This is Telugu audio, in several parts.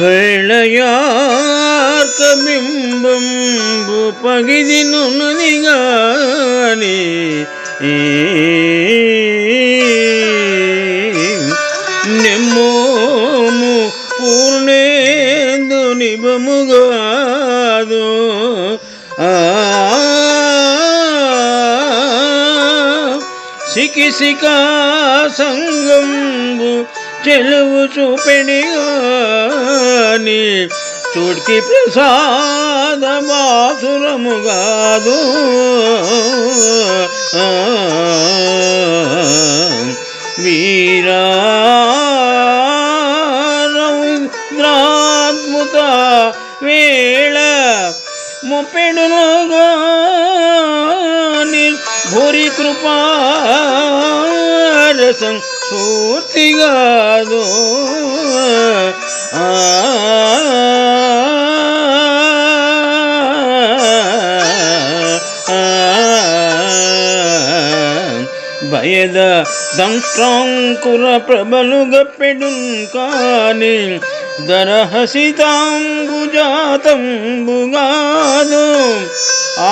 వెళయార్కబింబంబు పగిది నున్నది నెమ్మోము పూర్ణేందు నిబముగాదు. ఆ సికి సికా సంగంబు చెలువు చూపెడిగాని చూడ్కి ప్రసాద మాసురముగాదు వీరా రౌద్రాత్ముత వేళ ముప్పెడునుగాని భూరి కృపారసం పూర్తిగాదు ఆ. భయద దంష్ట్రాంకుర ప్రబలుగప్పెడున్ కాని దరహసితాంబుజాతంబుగాదు ఆ,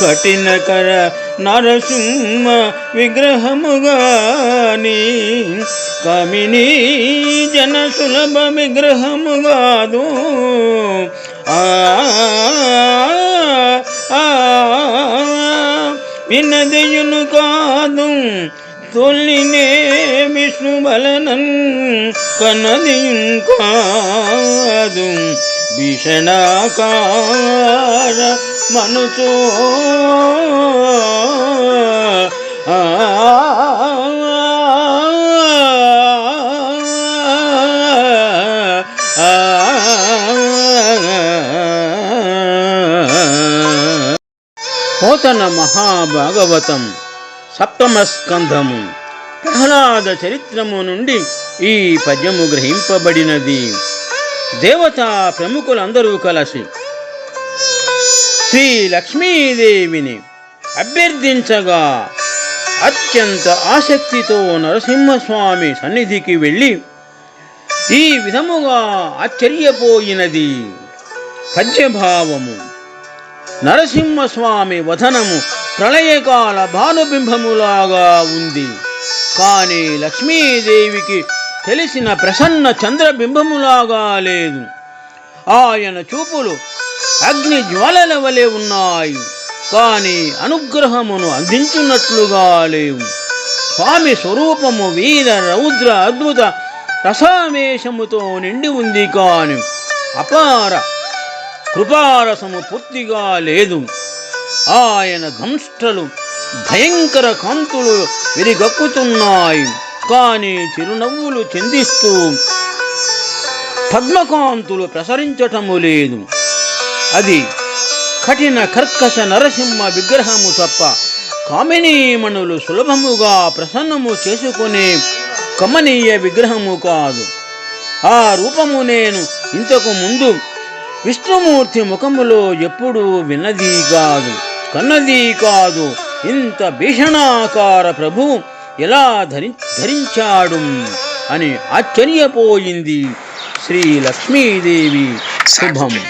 కఠినకర నరసింహ విగ్రహముగాని కమినీ జన సులభ విగ్రహముగాదు ఆ వినదయును కాదు తొల్లినే విష్ణు బలనన్ కనదియున్ కాదు భీషణాకార మనుచో పోతన మహాభాగవతం సప్తమ స్కంధము. ప్రహ్లాద చరిత్రము నుండి ఈ పద్యము గ్రహింపబడినది. దేవతా ప్రముఖులందరూ కలసి శ్రీ లక్ష్మీదేవిని అభ్యర్థించగా అత్యంత ఆసక్తితో నరసింహస్వామి సన్నిధికి వెళ్ళి ఈ విధముగా ఆశ్చర్యపోయినది. పద్యభావము. నరసింహస్వామి వధనము ప్రళయకాల భానుబింబములాగా ఉంది. కానీ లక్ష్మీదేవికి తెలిసిన ప్రసన్న చంద్రబింబములాగా లేదు. ఆయన చూపులు అగ్ని జ్వాలల వలె ఉన్నాయి. కానీ అనుగ్రహమును అందించున్నట్లుగా లేవు. స్వామి స్వరూపము వీర రౌద్ర అద్భుత రసామేషముతో నిండి ఉంది కాని అపార కృపారసము పూర్తిగా లేదు. ఆయన ధంష్టలు భయంకర కాంతులు విరిగక్కుతున్నాయి. కానీ చిరునవ్వులు చెందిస్తూ పద్మకాంతులు ప్రసరించటము లేదు. అది కఠిన కర్కశ నరసింహ విగ్రహము తప్ప కామినీమణులు సులభముగా ప్రసన్నము చేసుకునే కమనీయ విగ్రహము కాదు. ఆ రూపము నేను ఇంతకు ముందు విష్ణుమూర్తి ముఖములో ఎప్పుడూ విన్నది కాదు కన్నది కాదు. ఇంత భీషణాకార ప్రభు ఎలా ధరి ధరించాడు అని ఆశ్చర్యపోయింది శ్రీ లక్ష్మీదేవి శుభం.